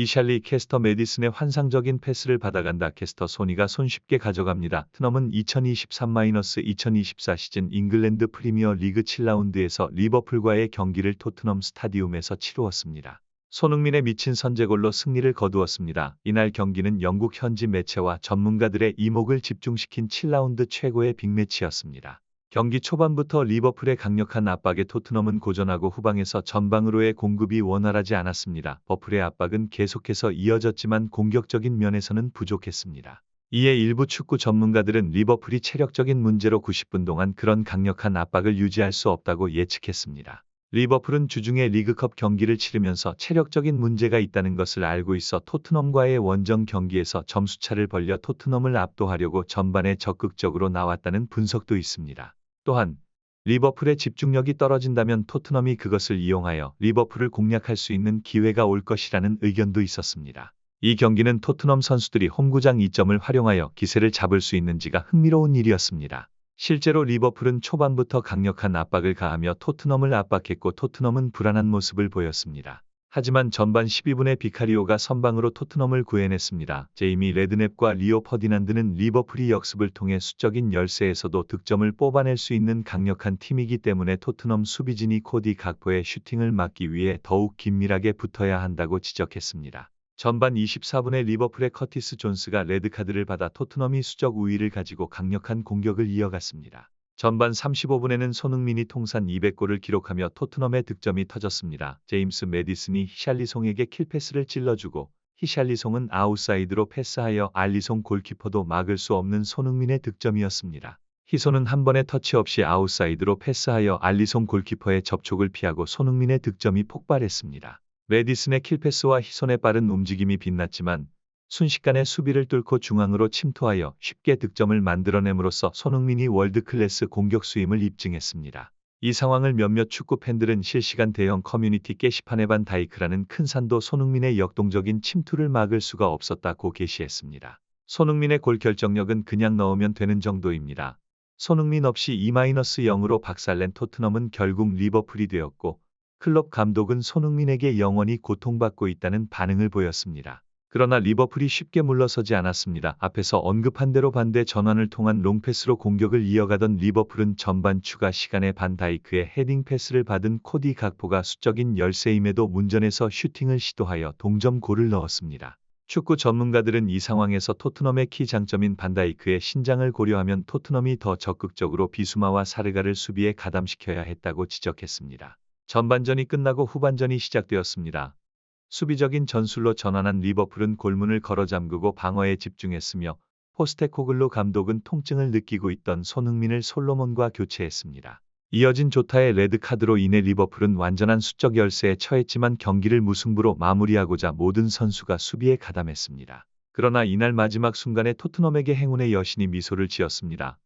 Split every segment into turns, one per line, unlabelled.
이샬리 캐스터 메디슨의 환상적인 패스를 받아간다. 캐스터 소니가 손쉽게 가져갑니다. 트넘은 2023-2024 시즌 잉글랜드 프리미어 리그 7라운드에서 리버풀과의 경기를 토트넘 스타디움에서 치루었습니다. 손흥민의 미친 선제골로 승리를 거두었습니다. 이날 경기는 영국 현지 매체와 전문가들의 이목을 집중시킨 7라운드 최고의 빅매치였습니다. 경기 초반부터 리버풀의 강력한 압박에 토트넘은 고전하고 후방에서 전방으로의 공급이 원활하지 않았습니다. 버플의 압박은 계속해서 이어졌지만 공격적인 면에서는 부족했습니다. 이에 일부 축구 전문가들은 리버풀이 체력적인 문제로 90분 동안 그런 강력한 압박을 유지할 수 없다고 예측했습니다. 리버풀은 주중에 리그컵 경기를 치르면서 체력적인 문제가 있다는 것을 알고 있어 토트넘과의 원정 경기에서 점수차를 벌려 토트넘을 압도하려고 전반에 적극적으로 나왔다는 분석도 있습니다. 또한 리버풀의 집중력이 떨어진다면 토트넘이 그것을 이용하여 리버풀을 공략할 수 있는 기회가 올 것이라는 의견도 있었습니다. 이 경기는 토트넘 선수들이 홈구장 2점을 활용하여 기세를 잡을 수 있는지가 흥미로운 일이었습니다. 실제로 리버풀은 초반부터 강력한 압박을 가하며 토트넘을 압박했고 토트넘은 불안한 모습을 보였습니다. 하지만 전반 12분에 비카리오가 선방으로 토트넘을 구해냈습니다. 제이미 레드넵과 리오 퍼디난드는 리버풀이 역습을 통해 수적인 열세에서도 득점을 뽑아낼 수 있는 강력한 팀이기 때문에 토트넘 수비진이 코디 각포의 슈팅을 막기 위해 더욱 긴밀하게 붙어야 한다고 지적했습니다. 전반 24분에 리버풀의 커티스 존스가 레드카드를 받아 토트넘이 수적 우위를 가지고 강력한 공격을 이어갔습니다. 전반 35분에는 손흥민이 통산 200골을 기록하며 토트넘의 득점이 터졌습니다. 제임스 메디슨이 히샬리송에게 킬패스를 찔러주고 히샬리송은 아웃사이드로 패스하여 알리송 골키퍼도 막을 수 없는 손흥민의 득점이었습니다. 희소는 한 번의 터치 없이 아웃사이드로 패스하여 알리송 골키퍼의 접촉을 피하고 손흥민의 득점이 폭발했습니다. 메디슨의 킬패스와 희손의 빠른 움직임이 빛났지만 순식간에 수비를 뚫고 중앙으로 침투하여 쉽게 득점을 만들어냄으로써 손흥민이 월드클래스 공격 수임을 입증했습니다. 이 상황을 몇몇 축구 팬들은 실시간 대형 커뮤니티 게시판에 반 다이크라는 큰 산도 손흥민의 역동적인 침투를 막을 수가 없었다고 게시했습니다. 손흥민의 골 결정력은 그냥 넣으면 되는 정도입니다. 손흥민 없이 2-0으로 박살낸 토트넘은 결국 리버풀이 되었고 클럽 감독은 손흥민에게 영원히 고통받고 있다는 반응을 보였습니다. 그러나 리버풀이 쉽게 물러서지 않았습니다. 앞에서 언급한 대로 반대 전환을 통한 롱패스로 공격을 이어가던 리버풀은 전반 추가 시간에 반다이크의 헤딩 패스를 받은 코디 각포가 수적인 열세임에도 문전에서 슈팅을 시도하여 동점골을 넣었습니다. 축구 전문가들은 이 상황에서 토트넘의 키 장점인 반다이크의 신장을 고려하면 토트넘이 더 적극적으로 비수마와 사르가를 수비에 가담시켜야 했다고 지적했습니다. 전반전이 끝나고 후반전이 시작되었습니다. 수비적인 전술로 전환한 리버풀은 골문을 걸어 잠그고 방어에 집중했으며 포스테코글로 감독은 통증을 느끼고 있던 손흥민을 솔로몬과 교체했습니다. 이어진 조타의 레드카드로 인해 리버풀은 완전한 수적 열세에 처했지만 경기를 무승부로 마무리하고자 모든 선수가 수비에 가담했습니다. 그러나 이날 마지막 순간에 토트넘에게 행운의 여신이 미소를 지었습니다.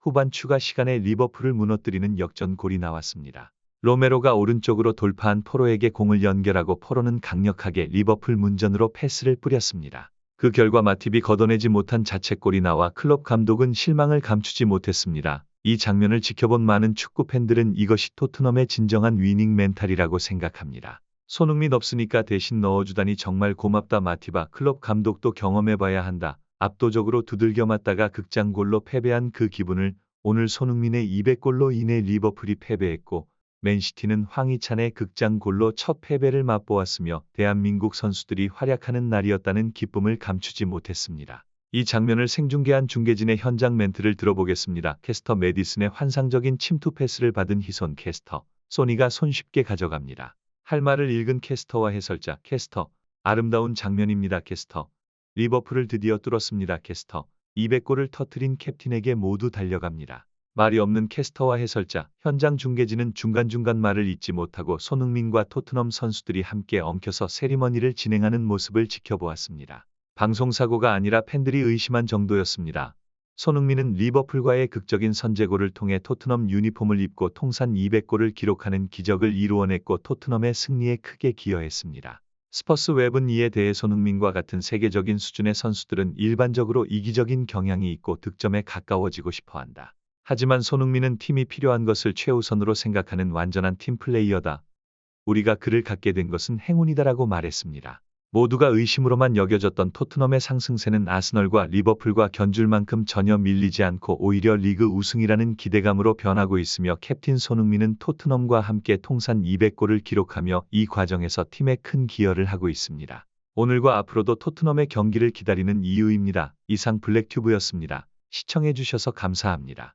후반 추가 시간에 리버풀을 무너뜨리는 역전골이 나왔습니다. 로메로가 오른쪽으로 돌파한 포로에게 공을 연결하고 포로는 강력하게 리버풀 문전으로 패스를 뿌렸습니다. 그 결과 마팁이 걷어내지 못한 자책골이 나와 클럽 감독은 실망을 감추지 못했습니다. 이 장면을 지켜본 많은 축구 팬들은 이것이 토트넘의 진정한 위닝 멘탈이라고 생각합니다. 손흥민 없으니까 대신 넣어주다니 정말 고맙다 마티바 클럽 감독도 경험해봐야 한다. 압도적으로 두들겨 맞다가 극장골로 패배한 그 기분을 오늘 손흥민의 200골로 인해 리버풀이 패배했고 맨시티는 황희찬의 극장골로 첫 패배를 맛보았으며 대한민국 선수들이 활약하는 날이었다는 기쁨을 감추지 못했습니다. 이 장면을 생중계한 중계진의 현장 멘트를 들어보겠습니다. 캐스터 메디슨의 환상적인 침투 패스를 받은 희손 캐스터, 소니가 손쉽게 가져갑니다. 할 말을 읽은 캐스터와 해설자 캐스터, 아름다운 장면입니다. 캐스터, 리버풀을 드디어 뚫었습니다. 캐스터, 200골을 터트린 캡틴에게 모두 달려갑니다. 말이 없는 캐스터와 해설자, 현장 중계진은 중간중간 말을 잇지 못하고 손흥민과 토트넘 선수들이 함께 엉켜서 세리머니를 진행하는 모습을 지켜보았습니다. 방송사고가 아니라 팬들이 의심한 정도였습니다. 손흥민은 리버풀과의 극적인 선제골을 통해 토트넘 유니폼을 입고 통산 200골을 기록하는 기적을 이루어냈고 토트넘의 승리에 크게 기여했습니다. 스퍼스 웹은 이에 대해 손흥민과 같은 세계적인 수준의 선수들은 일반적으로 이기적인 경향이 있고 득점에 가까워지고 싶어 한다. 하지만 손흥민은 팀이 필요한 것을 최우선으로 생각하는 완전한 팀 플레이어다. 우리가 그를 갖게 된 것은 행운이다라고 말했습니다. 모두가 의심으로만 여겨졌던 토트넘의 상승세는 아스널과 리버풀과 견줄 만큼 전혀 밀리지 않고 오히려 리그 우승이라는 기대감으로 변하고 있으며 캡틴 손흥민은 토트넘과 함께 통산 200골을 기록하며 이 과정에서 팀에 큰 기여를 하고 있습니다. 오늘과 앞으로도 토트넘의 경기를 기다리는 이유입니다. 이상 블랙튜브였습니다. 시청해주셔서 감사합니다.